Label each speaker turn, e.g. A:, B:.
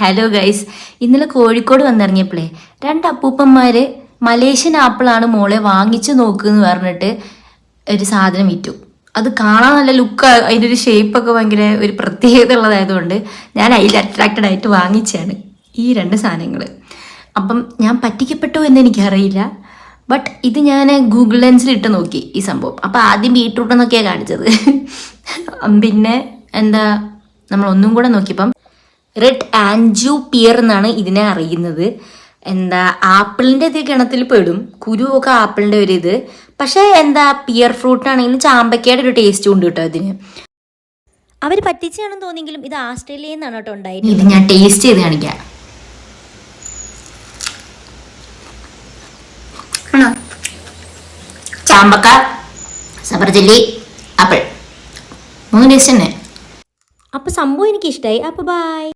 A: Hello guys ഇന്നലെ കോഴിക്കോട് വന്നിറങ്ങിയപ്പോഴേ രണ്ട് അപ്പൂപ്പന്മാര് Malaysian ആപ്പിളാണ് മോളെ വാങ്ങിച്ചു നോക്കുന്ന പറഞ്ഞിട്ട് ഒരു സാധനം വിറ്റു. അത് കാണാൻ നല്ല ലുക്ക് അതിന്റെ ഒരു ഷേപ്പൊക്കെ ഭയങ്കര ഒരു പ്രത്യേകത ഉള്ളതായതുകൊണ്ട് ഞാൻ അതിൽ അട്രാക്റ്റഡ് ആയിട്ട് വാങ്ങിച്ചാണ് ഈ രണ്ട് സാധനങ്ങൾ അപ്പം ഞാൻ പറ്റിക്കപ്പെട്ടോ എന്ന് എനിക്കറിയില്ല. ബട്ട് ഇത് ഞാൻ ഗൂഗിൾ ലെൻസിൽ ഇട്ട് നോക്കി ഈ സംഭവം. അപ്പം ആദ്യം ബീട്രൂട്ട് എന്നൊക്കെയാണ് കാണിച്ചത്. പിന്നെ എന്താ നമ്മൾ ഒന്നും കൂടെ നോക്കിയപ്പം റെഡ് ആൻജു പിയർ എന്നാണ് ഇതിനെ അറിയുന്നത്. എന്താ ആപ്പിളിന്റെ ഇത് ഗണത്തിൽ പെടും. കുരുവൊക്കെ ആപ്പിളിന്റെ ഒരു ഇത്. പക്ഷേ എന്താ പിയർ ഫ്രൂട്ട് ആണെങ്കിലും ചാമ്പക്കയുടെ ഒരു ടേസ്റ്റ് ഉണ്ട് കേട്ടോ ഇതിന്.
B: അവർ പറ്റിച്ചാണെന്ന് തോന്നിയെങ്കിലും ഇത് ആസ്ട്രേലിയയിൽ നിന്നാണ് കേട്ടോ ഉണ്ടായത്
A: ഇത് ഞാൻ ടേസ്റ്റ് ചെയ്ത് കാണിക്കാം? ചാമ്പക്ക സബർജല്ലി ആപ്പിൾ. മൂന്ന് ടേസ്റ്റ് തന്നെ.
B: അപ്പോൾ സംഭവം എനിക്ക് ഇഷ്ടമായി അപ്പോൾ ബൈ